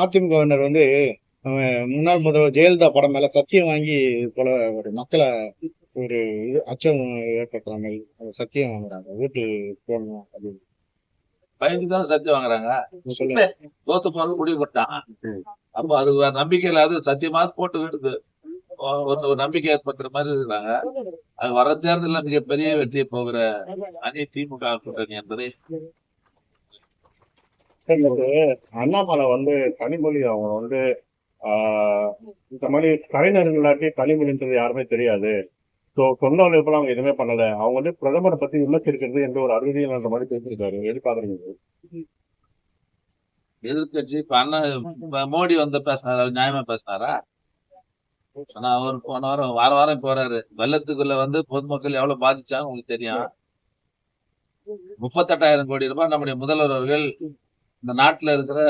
அதிமுகவினர் வந்து அவன் முன்னாள் முதல்வர் ஜெயலலிதா படம் மேல சத்தியம் வாங்கி போல ஒரு மக்களை ஒரு இது அச்சம் ஏற்படுத்துற மாதிரி அந்த சத்தியம் வாங்குறாங்க. ஓட்டு போடணும் அப்படின்னு. பயந்து தானே சத்தியம் வாங்குறாங்க? தோத்து போறது முடிவு பண்ணிட்டான். அப்ப அது நம்பிக்கை இல்லாத சத்தியமா போட்டு விடுது ஒரு ஒரு நம்பிக்கை ஏற்படுத்துற மாதிரி இருக்கிறாங்க. அது வர தேர்தலில் மிகப்பெரிய வெற்றியை போகிற அணி திமுக கூட்டணி என்பதை எனக்கு அண்ணாமலை வந்து கனிமொழி அவங்க வந்து ஆஹ், இந்த மாதிரி கலைஞர்கள் இல்லாட்டி கனிமொழின்றது யாருமே தெரியாது. ஸோ சொந்த உழைப்பெல்லாம் அவங்க எதுவுமே பண்ணல. அவங்க வந்து பிரதமரை பத்தி விமர்சிக்கிறது எந்த ஒரு அறிவியல்ன்ற மாதிரி பேசியிருக்காரு. எப்படி பாக்குறீங்க எதிர்க்கட்சி இப்ப இப்ப மோடி வந்து பேசினாரா? நியாயமா பேசினாரா? ஆனா அவர் போன வாரம் வார வாரம் போறாரு. வெள்ளத்துக்குள்ள வந்து பொதுமக்கள் எவ்வளவு பாதிச்சாங்க உங்களுக்கு தெரியும். முப்பத்தெட்டாயிரம் கோடி ரூபாய் நம்முடைய முதல்வர் அவர்கள் இந்த நாட்டுல இருக்கிற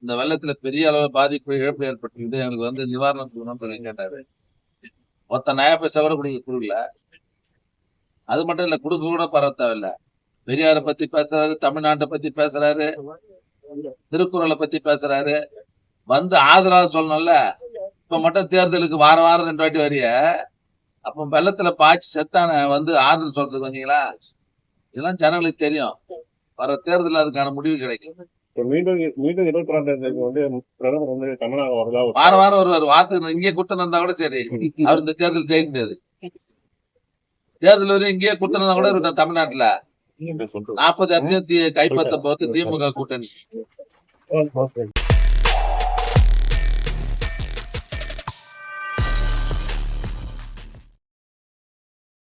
இந்த வெள்ளத்துல பெரிய அளவு பாதிப்பு இழப்பு ஏற்பட்டிருக்குது. எங்களுக்கு வந்து நிவாரணம் கொடுக்கணும்னு சொல்லி கேட்டாரு. மொத்த நயா பைசா கூட கொடுக்க கொடுக்கல. அது மட்டும் இல்ல கொடுக்க கூட பரவ தேவையில்ல. பெரியாரை பத்தி பேசுறாரு தமிழ்நாட்டை பத்தி பேசுறாரு திருக்குறளை பத்தி பேசுறாரு. வந்து ஆதரவா சொல்லணும்ல. இப்ப மட்டும் தேர்தலுக்கு வார வாரம் ரெண்டு வாட்டி வரிய. அப்ப வெள்ளத்துல பாய்ச்சி செத்தான வந்து ஆதரவு சொல்றதுக்கு வந்தீங்களா? இதெல்லாம் ஜனங்களுக்கு தெரியும். வர தேர்தலில் அதுக்கான முடிவு கிடைக்கும். மீண்டும் மீண்டும் இருபத்தி ரெண்டாம் தேதி வந்து பிரதமர் வந்து தமிழ்நாடு வரதா? ஒரு வார வாரம் வருவார். வார்த்தை இங்கே குத்தம் இருந்தா கூட சரி. அவர் இந்த தேர்தல் ஜெயிக்க முடியாது தேர்தல் வரையும் இங்கேயே குத்தம் இருந்தா கூட தமிழ்நாட்டுல. நாற்பது இடத்தையும் தி- கைப்பற்ற போது திமுக கூட்டணி.